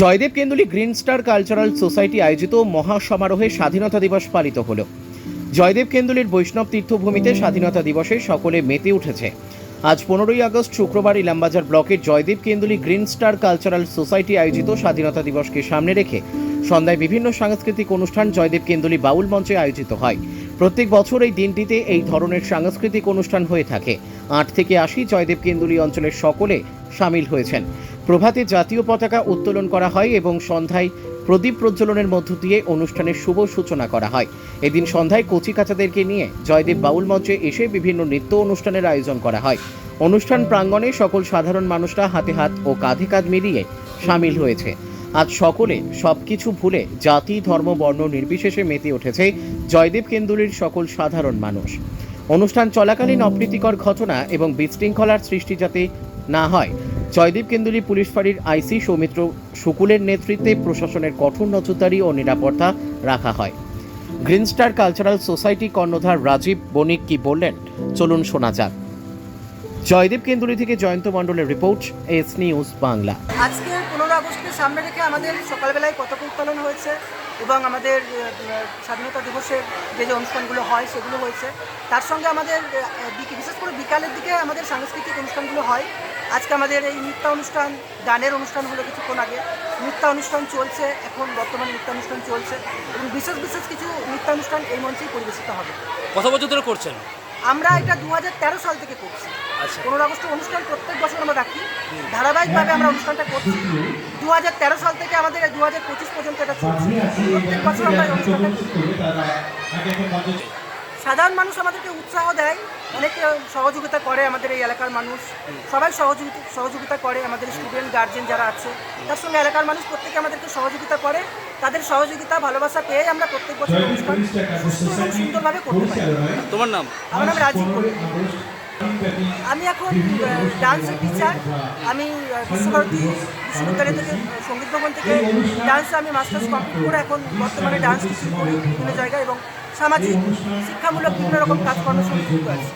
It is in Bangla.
Jaydev Kenduli green star cultural society আয়োজিত মহাসমারোহে স্বাধীনতা দিবস পালিত হলো। জয়দেব কেন্দুলির বৈষ্ণব তীর্থভূমিতে স্বাধীনতা দিবসে সকলে মেতে উঠেছে। আজ পনেরোই আগস্ট শুক্রবার ইলামবাজার ব্লকের Jaydev Kenduli green star cultural society আয়োজিত স্বাধীনতা দিবসকে সামনে রেখে সন্ধ্যায় বিভিন্ন সাংস্কৃতিক অনুষ্ঠান জয়দেব কেন্দুলি বাউল মঞ্চে আয়োজিত হয়। প্রত্যেক বছর এই দিনটিতে এই ধরনের সাংস্কৃতিক অনুষ্ঠান হয়ে থাকে। আট থেকে আশি জয়দেব কেন্দুলি অঞ্চলের সকলে সামিল হয়েছেন। প্রভাতে জাতীয় পতাকা উত্তোলন করা হয় এবং সন্ধ্যায় প্রদীপ প্রজ্বলনের মধ্য দিয়ে অনুষ্ঠানের শুভ সূচনা করা হয়। এদিন সন্ধ্যায় কচিকাচাদেরকে নিয়ে জয়দেব বাউল মঞ্চে এসে বিভিন্ন নৃত্য অনুষ্ঠানের আয়োজন করা হয়। অনুষ্ঠান প্রাঙ্গণে সকল সাধারণ মানুষরা হাতে হাত ও কাঁধে কাঁধ মিলিয়ে সামিল হয়েছে। আজ সকলে সবকিছু ভুলে জাতি, ধর্ম, বর্ণ নির্বিশেষে মেতে উঠেছে জয়দেব কেন্দুলির সকল সাধারণ মানুষ। অনুষ্ঠান চলাকালীন অপ্রীতিকর ঘটনা এবং বিশৃঙ্খলার সৃষ্টি যাতে না হয় জয়দীপ কেন্দুলি পুলিশ ফাঁড়ির আইসি সৌমিত্র শুকুলের নেতৃত্বে প্রশাসনের কঠোর নজরদারি ও নিরাপত্তা রাখা হয়। গ্রিন স্টার কালচারাল সোসাইটি কর্ণধার রাজীব বণিক কি বললেন? চলুন শোনা যাক। জয়দীপ কেন্দুলি থেকে জয়ন্ত মণ্ডলের রিপোর্ট, এস নিউজ বাংলা। আজকে পনেরো আগস্টকে সামনে রেখে আমাদের সকালবেলায় পতাকা উত্তোলন হয়েছে। এবং আমাদের স্বাধীনতা দিবসের যে যে অনুষ্ঠানগুলো হয়, সেগুলো হয়েছে। তার সঙ্গে আমাদের বিশেষ করে বিকালের দিকে আমাদের সাংস্কৃতিক অনুষ্ঠানগুলো হয়। আজকে আমাদের এই নৃত্য অনুষ্ঠান, গানের অনুষ্ঠান হলো কিছুক্ষণ আগে। নৃত্য অনুষ্ঠান চলছে, এখন বর্তমানে নৃত্য অনুষ্ঠান চলছে। এবং বিশেষ বিশেষ কিছু নৃত্যানুষ্ঠান এই মঞ্চেই পরিবেশিত হবে। কত বছর ধরে করছেন? আমরা এটা দু হাজার তেরো সাল থেকে করছি। আচ্ছা। পনেরো আগস্টের অনুষ্ঠান প্রত্যেক বছর আমরা রাখি। ধারাবাহিকভাবে আমরা অনুষ্ঠানটা করছি। দু হাজার তেরো সাল থেকে আমাদের দু হাজার পঁচিশ পর্যন্ত এটা চলছে। প্রত্যেক বছর আমরা অনুষ্ঠানটা। সাধারণ মানুষ আমাদেরকে উৎসাহ দেয় অনেকে সহযোগিতা করে আমাদের এই এলাকার মানুষ। সবাই সহযোগিতা সহযোগিতা করে আমাদের স্টুডেন্ট গার্জেন যারা আছে তার সঙ্গে এলাকার মানুষ প্রত্যেকে আমাদেরকে সহযোগিতা করে। তাদের সহযোগিতা ভালোবাসা পেয়ে আমরা প্রত্যেক বছর অনুষ্ঠান সুস্থ এবং সুন্দরভাবে করতে পারি। তোমার নাম? আমার নাম রাজীব। আমি এখন ডান্স টিচার আমি বিশ্বভারতী বিশ্ববিদ্যালয় থেকে সংগীত ভবন থেকে ডান্স আমি মাস্টার্স কমপ্লিট করে এখন বর্তমানে ডান্স টিচিং করি বিভিন্ন জায়গায় এবং সামাজিক শিক্ষামূলক বিভিন্ন রকম কাজকর্ম যুক্ত আছি।